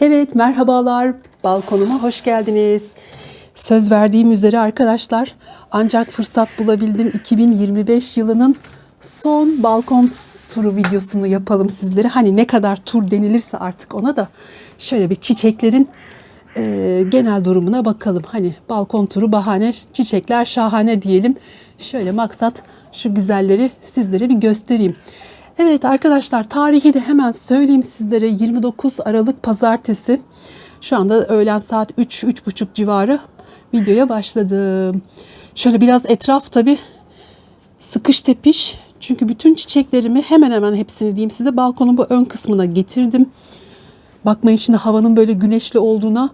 Evet merhabalar balkonuma hoş geldiniz. Söz verdiğim üzere arkadaşlar ancak fırsat bulabildim 2025 yılının son balkon turu videosunu yapalım sizlere. Hani ne kadar tur denilirse artık ona da şöyle bir çiçeklerin e, genel durumuna bakalım. Hani balkon turu bahane, çiçekler şahane diyelim. Şöyle maksat şu güzelleri sizlere bir göstereyim. Evet arkadaşlar tarihi de hemen söyleyeyim sizlere 29 Aralık Pazartesi. Şu anda öğlen saat 3-3.30 civarı videoya başladım. Şöyle biraz etraf tabi sıkış tepiş. Çünkü bütün çiçeklerimi hemen hemen hepsini diyeyim size balkonun bu ön kısmına getirdim. Bakmayın şimdi havanın böyle güneşli olduğuna.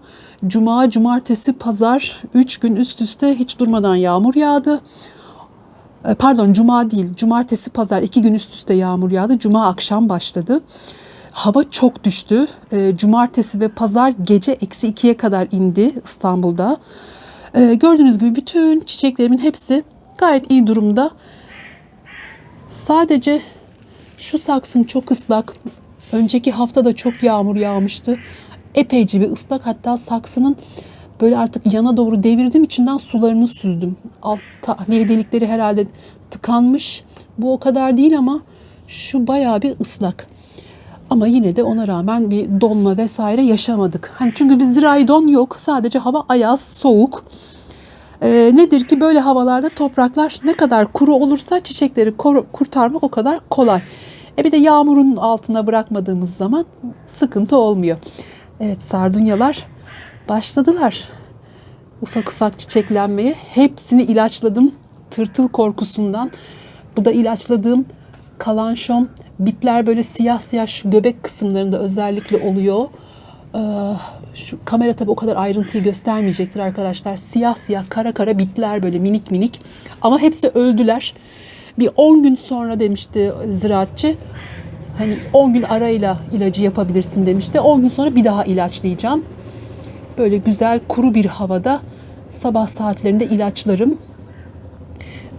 Cuma, cumartesi, pazar 3 gün üst üste hiç durmadan yağmur yağdı. E, Pardon cuma değil cumartesi pazar iki gün üst üste yağmur yağdı. Cuma akşam başladı. Hava çok düştü. E, Cumartesi ve pazar gece eksi ikiye kadar indi İstanbul'da. E, Gördüğünüz gibi bütün çiçeklerimin hepsi gayet iyi durumda. Sadece şu saksım çok ıslak. Önceki hafta da çok yağmur yağmıştı. Epeyce bir ıslak hatta saksının böyle artık yana doğru devirdim içinden sularını süzdüm. Alt tahliye delikleri herhalde tıkanmış. Bu o kadar değil ama şu bayağı bir ıslak. Ama yine de ona rağmen bir donma vesaire yaşamadık. Hani çünkü bir zirai don yok. Sadece hava ayaz, soğuk. Ee, nedir ki böyle havalarda topraklar ne kadar kuru olursa çiçekleri kurtarmak o kadar kolay. E bir de yağmurun altına bırakmadığımız zaman sıkıntı olmuyor. Evet sardunyalar başladılar. Ufak ufak çiçeklenmeye. Hepsini ilaçladım tırtıl korkusundan. Bu da ilaçladığım kalanşom. Bitler böyle siyah siyah şu göbek kısımlarında özellikle oluyor. Ee, şu kamera tabi o kadar ayrıntıyı göstermeyecektir arkadaşlar. Siyah siyah kara kara bitler böyle minik minik. Ama hepsi öldüler. Bir 10 gün sonra demişti ziraatçı. Hani 10 gün arayla ilacı yapabilirsin demişti. 10 gün sonra bir daha ilaçlayacağım. Böyle güzel kuru bir havada sabah saatlerinde ilaçlarım.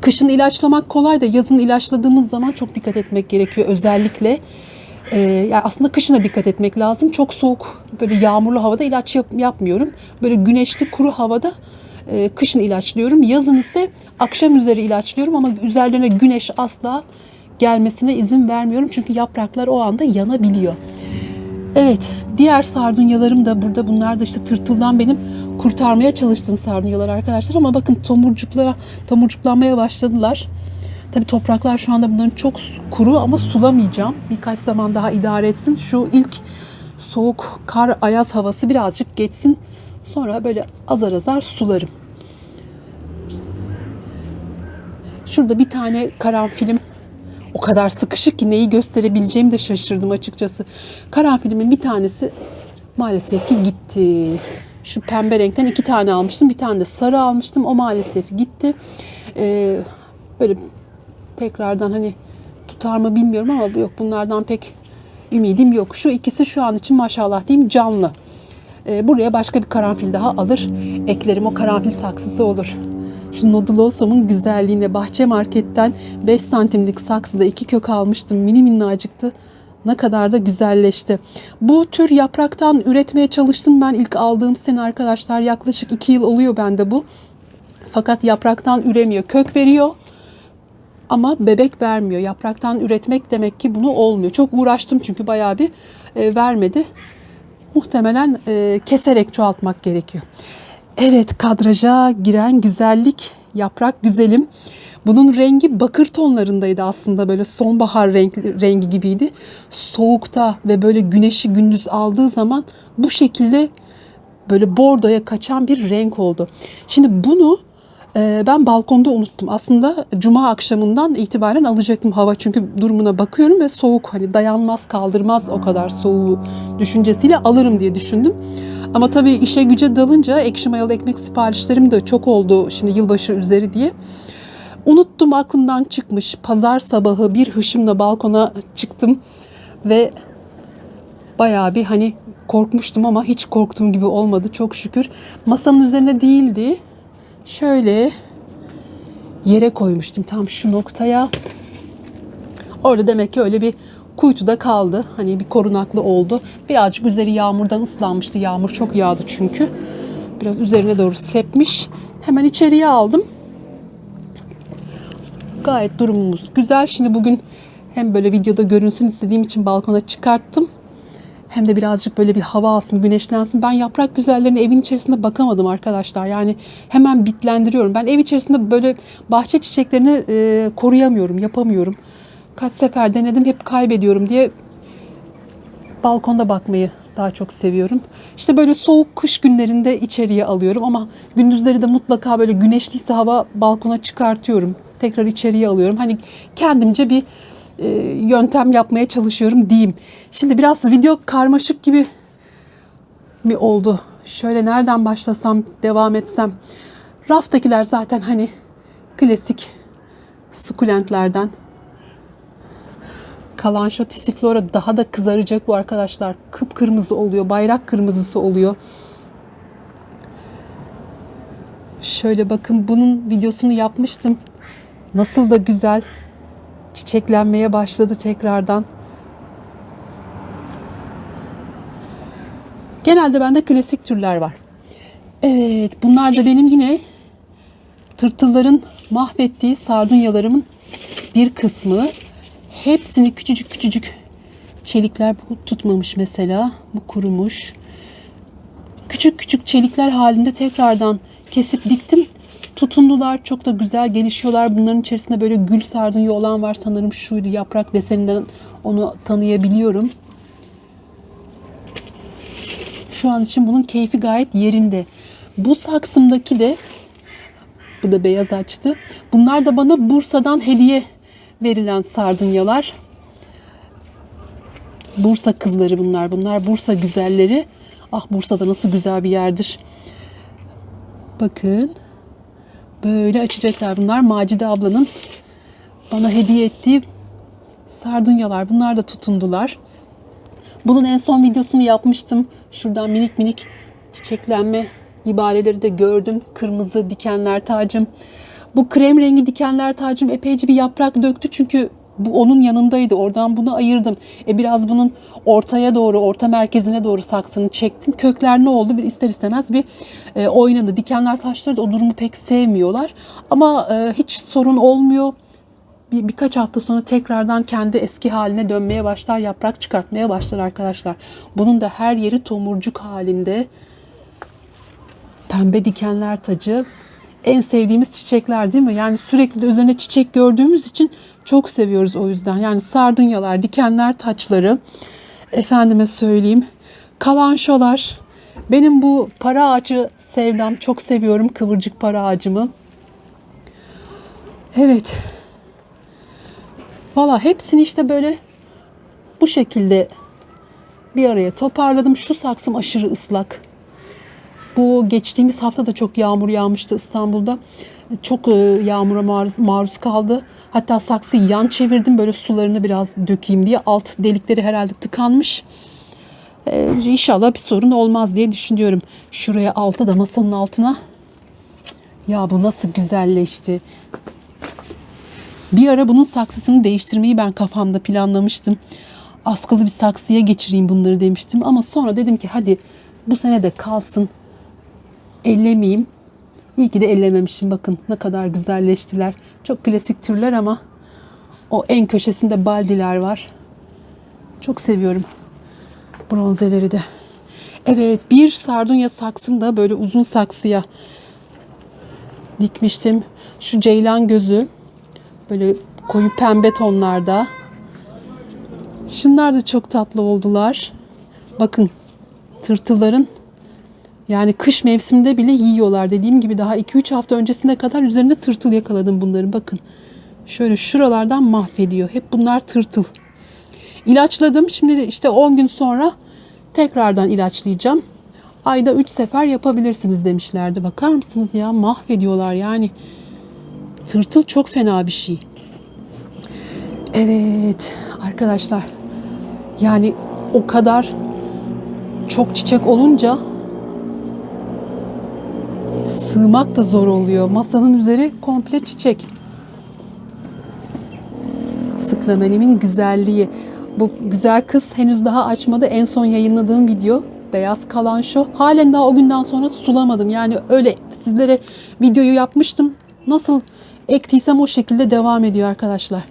Kışın ilaçlamak kolay da yazın ilaçladığımız zaman çok dikkat etmek gerekiyor özellikle. Ee, yani aslında kışına dikkat etmek lazım. Çok soğuk, böyle yağmurlu havada ilaç yap- yapmıyorum. Böyle güneşli, kuru havada e, kışın ilaçlıyorum. Yazın ise akşam üzeri ilaçlıyorum ama üzerlerine güneş asla gelmesine izin vermiyorum. Çünkü yapraklar o anda yanabiliyor. Evet, diğer sardunyalarım da burada. Bunlar da işte tırtıldan benim kurtarmaya çalıştığım sardunyalar arkadaşlar. Ama bakın tomurcuklara, tomurcuklanmaya başladılar. Tabii topraklar şu anda bunların çok kuru ama sulamayacağım. Birkaç zaman daha idare etsin. Şu ilk soğuk kar ayaz havası birazcık geçsin. Sonra böyle azar azar sularım. Şurada bir tane karanfilim o kadar sıkışık ki neyi gösterebileceğimi de şaşırdım açıkçası. Karanfilimin bir tanesi maalesef ki gitti. Şu pembe renkten iki tane almıştım. Bir tane de sarı almıştım. O maalesef gitti. Ee, böyle tekrardan hani tutar mı bilmiyorum ama yok bunlardan pek ümidim yok. Şu ikisi şu an için maşallah diyeyim canlı. Ee, buraya başka bir karanfil daha alır. Eklerim o karanfil saksısı olur. Şu nodulosum'un güzelliğine bahçe marketten 5 santimlik saksıda iki kök almıştım. Mini minnacıktı. Ne kadar da güzelleşti. Bu tür yapraktan üretmeye çalıştım ben ilk aldığım sene arkadaşlar. Yaklaşık 2 yıl oluyor bende bu. Fakat yapraktan üremiyor. Kök veriyor ama bebek vermiyor. Yapraktan üretmek demek ki bunu olmuyor. Çok uğraştım çünkü bayağı bir e, vermedi. Muhtemelen e, keserek çoğaltmak gerekiyor. Evet kadraja giren güzellik yaprak güzelim. Bunun rengi bakır tonlarındaydı aslında böyle sonbahar renk, rengi gibiydi. Soğukta ve böyle güneşi gündüz aldığı zaman bu şekilde böyle bordoya kaçan bir renk oldu. Şimdi bunu e, ben balkonda unuttum. Aslında cuma akşamından itibaren alacaktım hava çünkü durumuna bakıyorum ve soğuk hani dayanmaz kaldırmaz o kadar soğuğu düşüncesiyle alırım diye düşündüm. Ama tabii işe güce dalınca ekşi mayalı ekmek siparişlerim de çok oldu şimdi yılbaşı üzeri diye. Unuttum aklımdan çıkmış. Pazar sabahı bir hışımla balkona çıktım ve bayağı bir hani korkmuştum ama hiç korktuğum gibi olmadı çok şükür. Masanın üzerine değildi. Şöyle yere koymuştum tam şu noktaya. Orada demek ki öyle bir kuytuda kaldı. Hani bir korunaklı oldu. Birazcık üzeri yağmurdan ıslanmıştı. Yağmur çok yağdı çünkü. Biraz üzerine doğru sepmiş. Hemen içeriye aldım. Gayet durumumuz güzel. Şimdi bugün hem böyle videoda görünsün istediğim için balkona çıkarttım. Hem de birazcık böyle bir hava alsın, güneşlensin. Ben yaprak güzellerine evin içerisinde bakamadım arkadaşlar. Yani hemen bitlendiriyorum. Ben ev içerisinde böyle bahçe çiçeklerini e, koruyamıyorum, yapamıyorum. Kaç sefer denedim hep kaybediyorum diye balkonda bakmayı daha çok seviyorum. İşte böyle soğuk kış günlerinde içeriye alıyorum ama gündüzleri de mutlaka böyle güneşliyse hava balkona çıkartıyorum. Tekrar içeriye alıyorum. Hani kendimce bir e, yöntem yapmaya çalışıyorum diyeyim. Şimdi biraz video karmaşık gibi mi oldu? Şöyle nereden başlasam, devam etsem. Raftakiler zaten hani klasik sukulentlerden. Kalanşo tisiflora daha da kızaracak bu arkadaşlar. Kıpkırmızı oluyor, bayrak kırmızısı oluyor. Şöyle bakın bunun videosunu yapmıştım. Nasıl da güzel çiçeklenmeye başladı tekrardan. Genelde bende klasik türler var. Evet, bunlar da benim yine tırtılların mahvettiği sardunyalarımın bir kısmı. Hepsini küçücük küçücük çelikler tutmamış mesela. Bu kurumuş. Küçük küçük çelikler halinde tekrardan kesip diktim. Tutundular. Çok da güzel gelişiyorlar. Bunların içerisinde böyle gül sardunya olan var. Sanırım şuydu yaprak deseninden onu tanıyabiliyorum. Şu an için bunun keyfi gayet yerinde. Bu saksımdaki de bu da beyaz açtı. Bunlar da bana Bursa'dan hediye verilen sardunyalar. Bursa kızları bunlar. Bunlar Bursa güzelleri. Ah Bursa'da nasıl güzel bir yerdir. Bakın. Böyle açacaklar bunlar. Macide ablanın bana hediye ettiği sardunyalar. Bunlar da tutundular. Bunun en son videosunu yapmıştım. Şuradan minik minik çiçeklenme ibareleri de gördüm. Kırmızı dikenler tacım. Bu krem rengi dikenler tacım epeyce bir yaprak döktü çünkü bu onun yanındaydı. Oradan bunu ayırdım. E biraz bunun ortaya doğru, orta merkezine doğru saksını çektim. Kökler ne oldu? Bir ister istemez bir e, oynadı. Dikenler taşları da o durumu pek sevmiyorlar. Ama e, hiç sorun olmuyor. Bir, birkaç hafta sonra tekrardan kendi eski haline dönmeye başlar, yaprak çıkartmaya başlar arkadaşlar. Bunun da her yeri tomurcuk halinde. Pembe dikenler tacı en sevdiğimiz çiçekler değil mi? Yani sürekli de üzerine çiçek gördüğümüz için çok seviyoruz o yüzden. Yani sardunyalar, dikenler taçları, efendime söyleyeyim, kalanşolar. Benim bu para ağacı sevdam çok seviyorum kıvırcık para ağacımı. Evet. Valla hepsini işte böyle bu şekilde bir araya toparladım. Şu saksım aşırı ıslak. Bu geçtiğimiz hafta da çok yağmur yağmıştı İstanbul'da. Çok e, yağmura maruz, maruz kaldı. Hatta saksıyı yan çevirdim böyle sularını biraz dökeyim diye. Alt delikleri herhalde tıkanmış. Ee, inşallah bir sorun olmaz diye düşünüyorum. Şuraya alta da masanın altına. Ya bu nasıl güzelleşti. Bir ara bunun saksısını değiştirmeyi ben kafamda planlamıştım. Askılı bir saksıya geçireyim bunları demiştim. Ama sonra dedim ki hadi bu sene de kalsın ellemeyeyim. İyi ki de ellememişim. Bakın ne kadar güzelleştiler. Çok klasik türler ama o en köşesinde baldiler var. Çok seviyorum bronzeleri de. Evet bir sardunya saksım da böyle uzun saksıya dikmiştim. Şu ceylan gözü böyle koyu pembe tonlarda. Şunlar da çok tatlı oldular. Bakın tırtılların yani kış mevsiminde bile yiyorlar. Dediğim gibi daha 2-3 hafta öncesine kadar üzerinde tırtıl yakaladım bunların. Bakın şöyle şuralardan mahvediyor. Hep bunlar tırtıl. İlaçladım. Şimdi işte 10 gün sonra tekrardan ilaçlayacağım. Ayda 3 sefer yapabilirsiniz demişlerdi. Bakar mısınız ya mahvediyorlar yani. Tırtıl çok fena bir şey. Evet arkadaşlar. Yani o kadar çok çiçek olunca sığmak da zor oluyor. Masanın üzeri komple çiçek. Sıklamenimin güzelliği. Bu güzel kız henüz daha açmadı. En son yayınladığım video beyaz kalan şu. Halen daha o günden sonra sulamadım. Yani öyle sizlere videoyu yapmıştım. Nasıl ektiysem o şekilde devam ediyor arkadaşlar.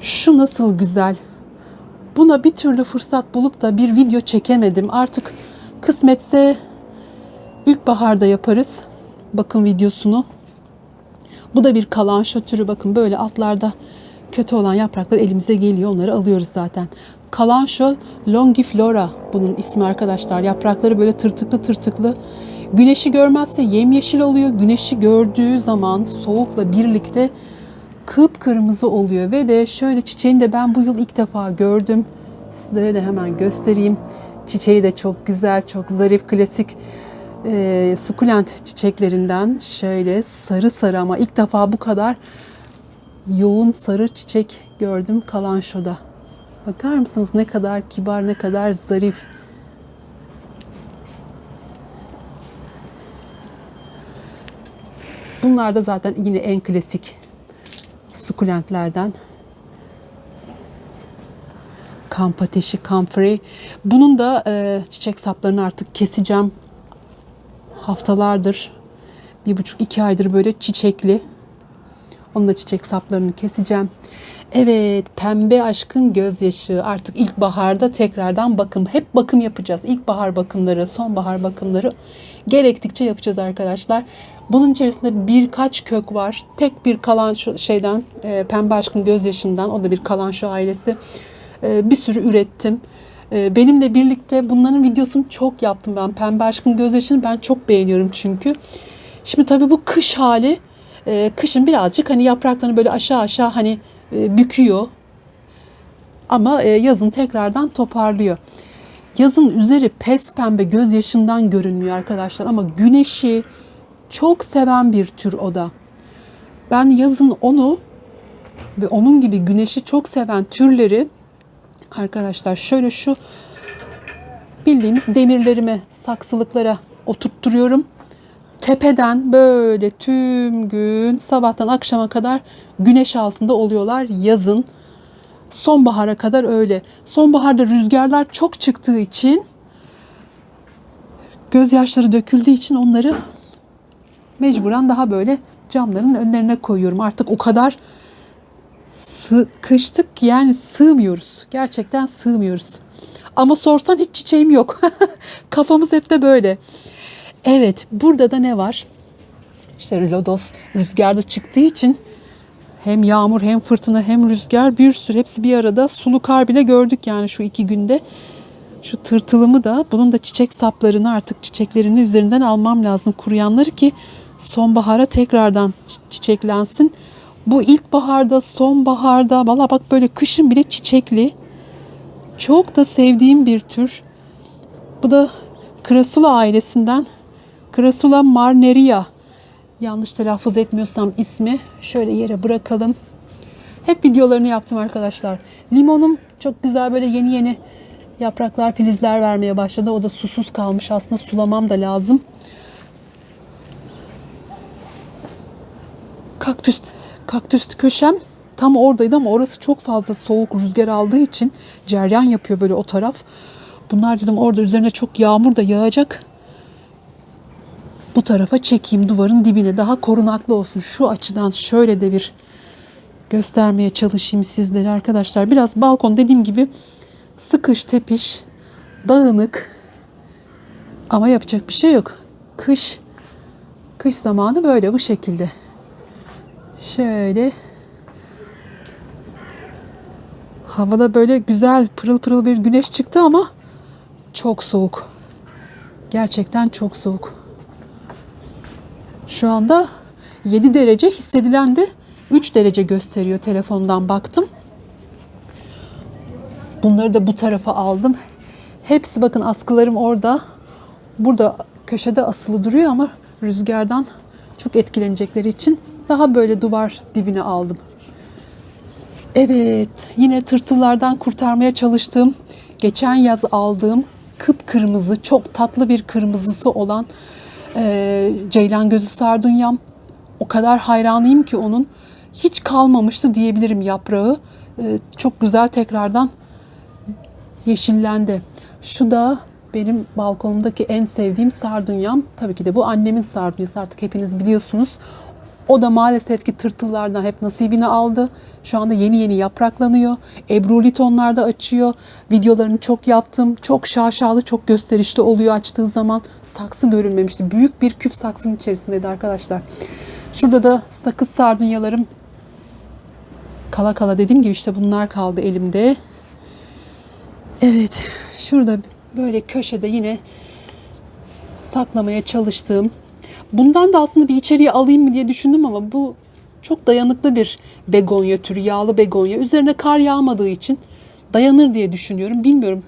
Şu nasıl güzel. Buna bir türlü fırsat bulup da bir video çekemedim. Artık kısmetse ilkbaharda yaparız. Bakın videosunu. Bu da bir kalanço türü. Bakın böyle altlarda kötü olan yapraklar elimize geliyor. Onları alıyoruz zaten. Kalanço longiflora bunun ismi arkadaşlar. Yaprakları böyle tırtıklı tırtıklı. Güneşi görmezse yemyeşil oluyor. Güneşi gördüğü zaman soğukla birlikte kıpkırmızı oluyor ve de şöyle çiçeğini de ben bu yıl ilk defa gördüm. Sizlere de hemen göstereyim. Çiçeği de çok güzel, çok zarif, klasik e, sukulent çiçeklerinden şöyle sarı sarı ama ilk defa bu kadar yoğun sarı çiçek gördüm kalanşoda. Bakar mısınız ne kadar kibar, ne kadar zarif. Bunlar da zaten yine en klasik sukulentlerden. Kamp ateşi, comfrey. Bunun da e, çiçek saplarını artık keseceğim. Haftalardır, bir buçuk iki aydır böyle çiçekli. Onun da çiçek saplarını keseceğim. Evet, pembe aşkın gözyaşı. Artık ilkbaharda tekrardan bakım. Hep bakım yapacağız. İlkbahar bakımları, sonbahar bakımları gerektikçe yapacağız arkadaşlar. Bunun içerisinde birkaç kök var. Tek bir kalan şu şeyden, e, pembe aşkın gözyaşından, o da bir kalan şu ailesi. E, bir sürü ürettim. E, benimle birlikte bunların videosunu çok yaptım ben. Pembe aşkın gözyaşını ben çok beğeniyorum çünkü. Şimdi tabii bu kış hali e, kışın birazcık hani yapraklarını böyle aşağı aşağı hani e, büküyor. Ama e, yazın tekrardan toparlıyor. Yazın üzeri pes pembe gözyaşından görünmüyor arkadaşlar ama güneşi çok seven bir tür o da. Ben yazın onu ve onun gibi güneşi çok seven türleri arkadaşlar şöyle şu bildiğimiz demirlerimi saksılıklara oturtturuyorum tepeden böyle tüm gün sabahtan akşama kadar güneş altında oluyorlar yazın. Sonbahara kadar öyle. Sonbaharda rüzgarlar çok çıktığı için gözyaşları döküldüğü için onları mecburen daha böyle camların önlerine koyuyorum. Artık o kadar sıkıştık yani sığmıyoruz. Gerçekten sığmıyoruz. Ama sorsan hiç çiçeğim yok. Kafamız hep de böyle. Evet, burada da ne var? İşte lodos rüzgarda çıktığı için hem yağmur hem fırtına hem rüzgar bir sürü hepsi bir arada sulu kar bile gördük yani şu iki günde. Şu tırtılımı da bunun da çiçek saplarını artık çiçeklerini üzerinden almam lazım kuruyanları ki sonbahara tekrardan çiçeklensin. Bu ilkbaharda, sonbaharda valla bak böyle kışın bile çiçekli. Çok da sevdiğim bir tür. Bu da Krasula ailesinden Crassula marneria. Yanlış telaffuz etmiyorsam ismi. Şöyle yere bırakalım. Hep videolarını yaptım arkadaşlar. Limonum çok güzel böyle yeni yeni yapraklar, filizler vermeye başladı. O da susuz kalmış. Aslında sulamam da lazım. Kaktüs, kaktüs köşem tam oradaydı ama orası çok fazla soğuk rüzgar aldığı için ceryan yapıyor böyle o taraf. Bunlar dedim orada üzerine çok yağmur da yağacak bu tarafa çekeyim duvarın dibine daha korunaklı olsun. Şu açıdan şöyle de bir göstermeye çalışayım sizlere arkadaşlar. Biraz balkon dediğim gibi sıkış tepiş, dağınık ama yapacak bir şey yok. Kış kış zamanı böyle bu şekilde. Şöyle havada böyle güzel pırıl pırıl bir güneş çıktı ama çok soğuk. Gerçekten çok soğuk. Şu anda 7 derece hissedilen de 3 derece gösteriyor telefondan baktım. Bunları da bu tarafa aldım. Hepsi bakın askılarım orada. Burada köşede asılı duruyor ama rüzgardan çok etkilenecekleri için daha böyle duvar dibine aldım. Evet, yine tırtıllardan kurtarmaya çalıştığım, geçen yaz aldığım kıpkırmızı, çok tatlı bir kırmızısı olan e, Ceylan Gözü Sardunyam. O kadar hayranıyım ki onun. Hiç kalmamıştı diyebilirim yaprağı. e, çok güzel tekrardan yeşillendi. Şu da benim balkonumdaki en sevdiğim sardunyam. Tabii ki de bu annemin sardunyası artık hepiniz biliyorsunuz. O da maalesef ki tırtıllardan hep nasibini aldı. Şu anda yeni yeni yapraklanıyor. Ebruli tonlarda açıyor. Videolarını çok yaptım. Çok şaşalı, çok gösterişli oluyor açtığı zaman. Saksı görülmemişti. Büyük bir küp saksının içerisindeydi arkadaşlar. Şurada da sakız sardunyalarım kala kala dediğim gibi işte bunlar kaldı elimde. Evet, şurada böyle köşede yine saklamaya çalıştığım. Bundan da aslında bir içeriye alayım mı diye düşündüm ama bu çok dayanıklı bir begonya türü, yağlı begonya. Üzerine kar yağmadığı için dayanır diye düşünüyorum. Bilmiyorum.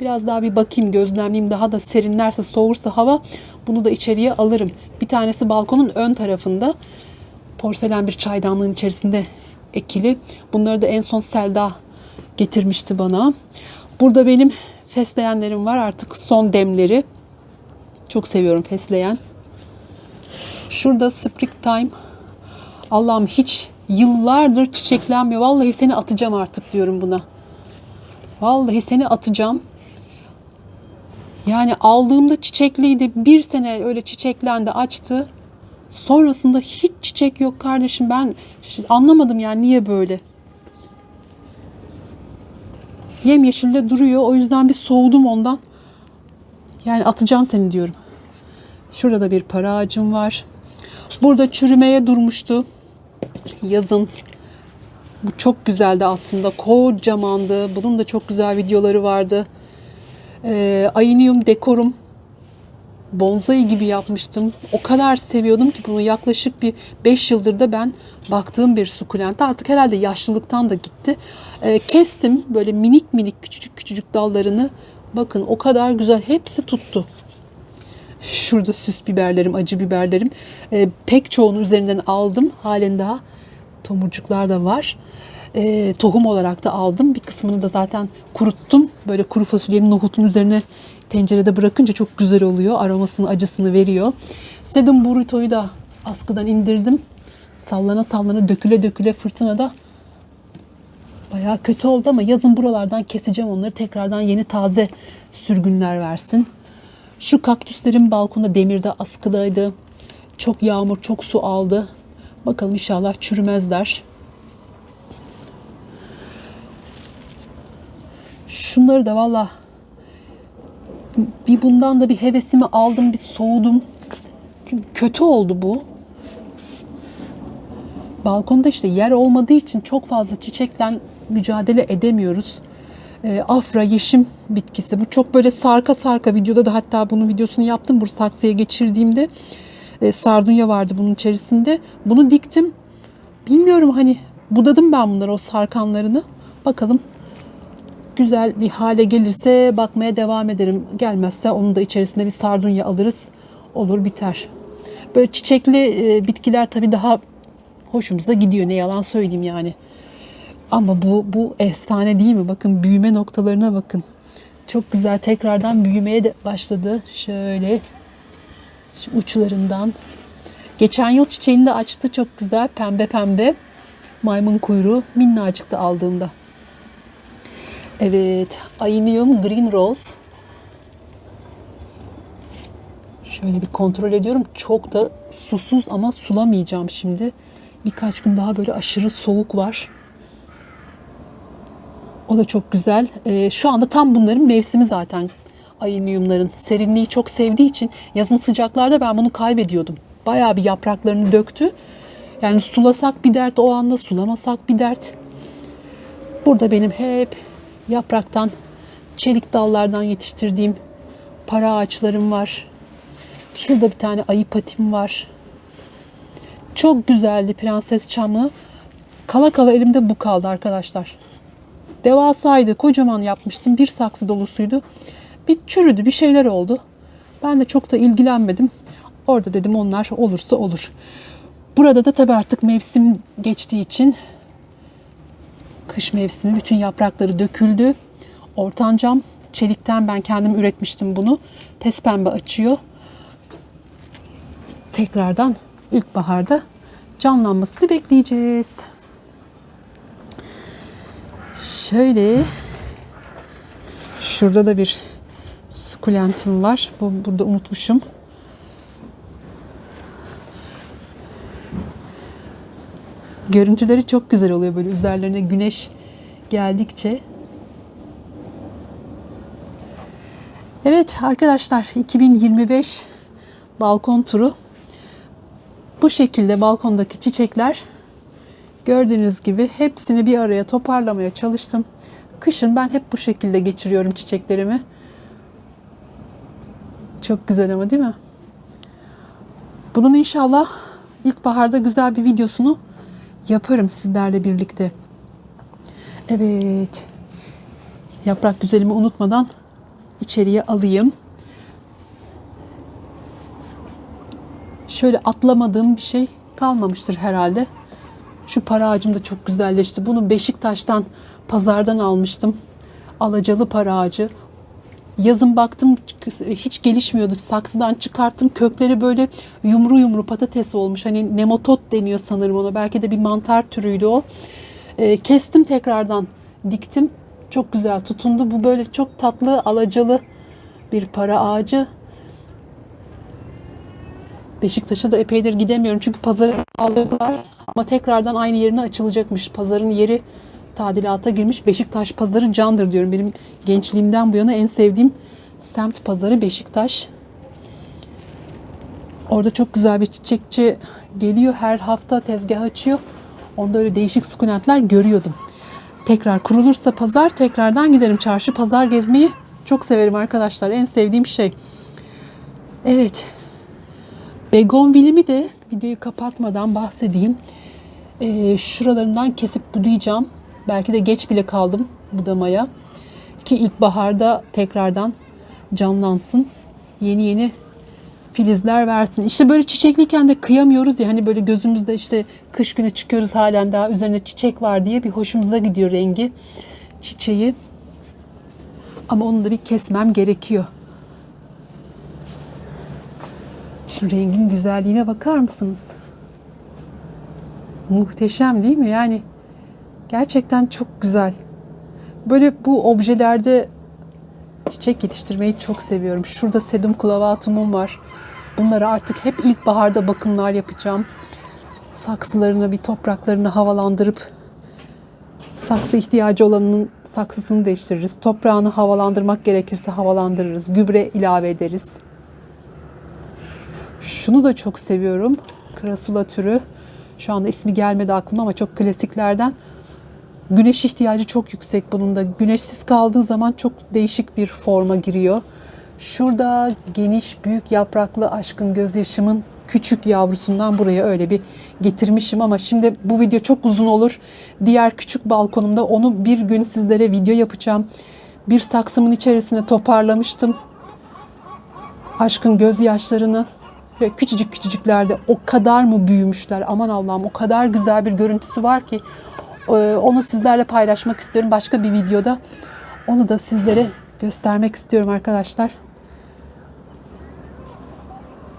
Biraz daha bir bakayım, gözlemleyeyim. Daha da serinlerse, soğursa hava bunu da içeriye alırım. Bir tanesi balkonun ön tarafında. Porselen bir çaydanlığın içerisinde ekili. Bunları da en son Selda getirmişti bana. Burada benim fesleğenlerim var. Artık son demleri. Çok seviyorum fesleğen. Şurada Springtime. Allah'ım hiç yıllardır çiçeklenmiyor. Vallahi seni atacağım artık diyorum buna. Vallahi seni atacağım. Yani aldığımda çiçekliydi. Bir sene öyle çiçeklendi, açtı. Sonrasında hiç çiçek yok kardeşim. Ben anlamadım yani niye böyle. Yemyeşilde duruyor. O yüzden bir soğudum ondan. Yani atacağım seni diyorum. Şurada bir para ağacım var. Burada çürümeye durmuştu. Yazın. Bu çok güzeldi aslında. Kocamandı. Bunun da çok güzel videoları vardı. Ee, Ainium dekorum. Bonsai gibi yapmıştım. O kadar seviyordum ki bunu yaklaşık bir 5 yıldır da ben baktığım bir sukulent. Artık herhalde yaşlılıktan da gitti. Ee, kestim böyle minik minik küçücük küçücük dallarını. Bakın o kadar güzel. Hepsi tuttu. Şurada süs biberlerim, acı biberlerim. Ee, pek çoğunu üzerinden aldım. Halen daha tomurcuklar da var. Ee, tohum olarak da aldım. Bir kısmını da zaten kuruttum. Böyle kuru fasulyenin nohutun üzerine tencerede bırakınca çok güzel oluyor. Aromasını, acısını veriyor. Sedum burrito'yu da askıdan indirdim. Sallana sallana döküle döküle fırtınada bayağı kötü oldu ama yazın buralardan keseceğim onları. Tekrardan yeni taze sürgünler versin. Şu kaktüslerin balkonda demirde askıdaydı. Çok yağmur, çok su aldı. Bakalım inşallah çürümezler. Şunları da valla bir bundan da bir hevesimi aldım, bir soğudum. Çünkü kötü oldu bu. Balkonda işte yer olmadığı için çok fazla çiçekle mücadele edemiyoruz. E, afra yeşim bitkisi. Bu çok böyle sarka sarka videoda da hatta bunun videosunu yaptım. Bu saksıya geçirdiğimde e, sardunya vardı bunun içerisinde. Bunu diktim. Bilmiyorum hani budadım ben bunları o sarkanlarını. Bakalım güzel bir hale gelirse bakmaya devam ederim. Gelmezse onun da içerisinde bir sardunya alırız. Olur biter. Böyle çiçekli e, bitkiler tabii daha hoşumuza gidiyor. Ne yalan söyleyeyim yani. Ama bu bu efsane değil mi? Bakın büyüme noktalarına bakın. Çok güzel tekrardan büyümeye de başladı. Şöyle şu uçlarından. Geçen yıl çiçeğini de açtı. Çok güzel pembe pembe. Maymun kuyruğu minnacıktı aldığımda. Evet, Ainium Green Rose. Şöyle bir kontrol ediyorum. Çok da susuz ama sulamayacağım şimdi. Birkaç gün daha böyle aşırı soğuk var. O da çok güzel. Ee, şu anda tam bunların mevsimi zaten. Ainiumların serinliği çok sevdiği için yazın sıcaklarda ben bunu kaybediyordum. Bayağı bir yapraklarını döktü. Yani sulasak bir dert o anda, sulamasak bir dert. Burada benim hep yapraktan, çelik dallardan yetiştirdiğim para ağaçlarım var. Şurada bir tane ayı patim var. Çok güzeldi prenses çamı. Kala kala elimde bu kaldı arkadaşlar. Devasaydı, kocaman yapmıştım. Bir saksı dolusuydu. Bir çürüdü, bir şeyler oldu. Ben de çok da ilgilenmedim. Orada dedim onlar olursa olur. Burada da tabii artık mevsim geçtiği için kış mevsimi bütün yaprakları döküldü. Ortancam çelikten ben kendim üretmiştim bunu. Pes pembe açıyor. Tekrardan ilkbaharda canlanmasını bekleyeceğiz. Şöyle şurada da bir sukulentim var. Bu burada unutmuşum. Görüntüleri çok güzel oluyor böyle üzerlerine güneş geldikçe. Evet arkadaşlar 2025 balkon turu bu şekilde balkondaki çiçekler gördüğünüz gibi hepsini bir araya toparlamaya çalıştım. Kışın ben hep bu şekilde geçiriyorum çiçeklerimi. Çok güzel ama değil mi? Bunun inşallah ilkbaharda güzel bir videosunu yaparım sizlerle birlikte. Evet. Yaprak güzelimi unutmadan içeriye alayım. Şöyle atlamadığım bir şey kalmamıştır herhalde. Şu para ağacım da çok güzelleşti. Bunu Beşiktaş'tan pazardan almıştım. Alacalı para ağacı. Yazın baktım hiç gelişmiyordu. Saksıdan çıkarttım. Kökleri böyle yumru yumru patates olmuş. Hani nemotot deniyor sanırım ona. Belki de bir mantar türüydü o. E, kestim tekrardan diktim. Çok güzel tutundu. Bu böyle çok tatlı alacalı bir para ağacı. Beşiktaş'a da epeydir gidemiyorum. Çünkü pazarı alıyorlar ama tekrardan aynı yerine açılacakmış. Pazarın yeri tadilata girmiş. Beşiktaş pazarı candır diyorum. Benim gençliğimden bu yana en sevdiğim semt pazarı Beşiktaş. Orada çok güzel bir çiçekçi geliyor. Her hafta tezgah açıyor. Onda öyle değişik sukulentler görüyordum. Tekrar kurulursa pazar tekrardan giderim. Çarşı pazar gezmeyi çok severim arkadaşlar. En sevdiğim şey. Evet. Begonvilimi de videoyu kapatmadan bahsedeyim. Ee, şuralarından kesip budayacağım. Belki de geç bile kaldım budamaya. Ki ilkbaharda tekrardan canlansın. Yeni yeni filizler versin. İşte böyle çiçekliyken de kıyamıyoruz ya hani böyle gözümüzde işte kış günü çıkıyoruz halen daha üzerine çiçek var diye bir hoşumuza gidiyor rengi çiçeği. Ama onu da bir kesmem gerekiyor. Şu rengin güzelliğine bakar mısınız? Muhteşem değil mi? Yani gerçekten çok güzel. Böyle bu objelerde çiçek yetiştirmeyi çok seviyorum. Şurada sedum clavatumum var. Bunları artık hep ilkbaharda bakımlar yapacağım. Saksılarını bir topraklarını havalandırıp saksı ihtiyacı olanın saksısını değiştiririz. Toprağını havalandırmak gerekirse havalandırırız. Gübre ilave ederiz. Şunu da çok seviyorum. Krasula türü. Şu anda ismi gelmedi aklıma ama çok klasiklerden. Güneş ihtiyacı çok yüksek bunun da. Güneşsiz kaldığı zaman çok değişik bir forma giriyor. Şurada geniş büyük yapraklı aşkın gözyaşımın küçük yavrusundan buraya öyle bir getirmişim ama şimdi bu video çok uzun olur. Diğer küçük balkonumda onu bir gün sizlere video yapacağım. Bir saksımın içerisine toparlamıştım. Aşkın gözyaşlarını küçücük küçücüklerde o kadar mı büyümüşler aman Allah'ım o kadar güzel bir görüntüsü var ki e, onu sizlerle paylaşmak istiyorum başka bir videoda. Onu da sizlere göstermek istiyorum arkadaşlar.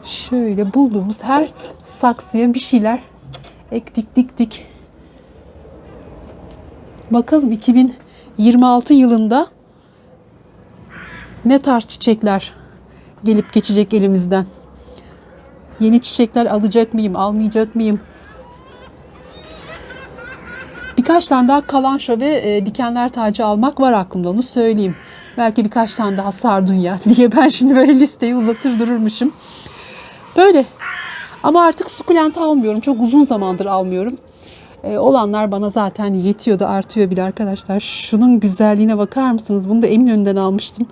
Şöyle bulduğumuz her saksıya bir şeyler ektik diktik. Bakalım 2026 yılında ne tarz çiçekler gelip geçecek elimizden. Yeni çiçekler alacak mıyım, almayacak mıyım? Birkaç tane daha kalanşo ve e, dikenler tacı almak var aklımda onu söyleyeyim. Belki birkaç tane daha sardunya diye ben şimdi böyle listeyi uzatır dururmuşum. Böyle. Ama artık sukulent almıyorum. Çok uzun zamandır almıyorum. E, olanlar bana zaten yetiyordu, artıyor bile arkadaşlar. Şunun güzelliğine bakar mısınız? Bunu da Eminönü'nden almıştım.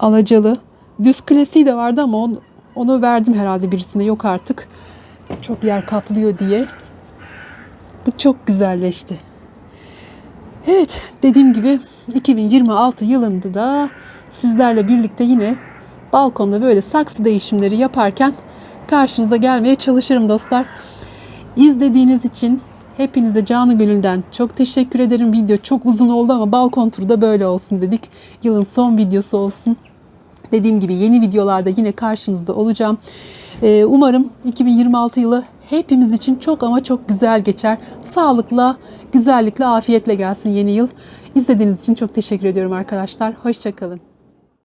Alacalı. Düz klasiği de vardı ama onu, onu verdim herhalde birisine. Yok artık. Çok yer kaplıyor diye. Bu çok güzelleşti. Evet dediğim gibi 2026 yılında da sizlerle birlikte yine balkonda böyle saksı değişimleri yaparken karşınıza gelmeye çalışırım dostlar. İzlediğiniz için hepinize canı gönülden çok teşekkür ederim. Video çok uzun oldu ama balkon turu da böyle olsun dedik. Yılın son videosu olsun. Dediğim gibi yeni videolarda yine karşınızda olacağım. Ee, umarım 2026 yılı hepimiz için çok ama çok güzel geçer. Sağlıkla, güzellikle, afiyetle gelsin yeni yıl. İzlediğiniz için çok teşekkür ediyorum arkadaşlar. Hoşçakalın.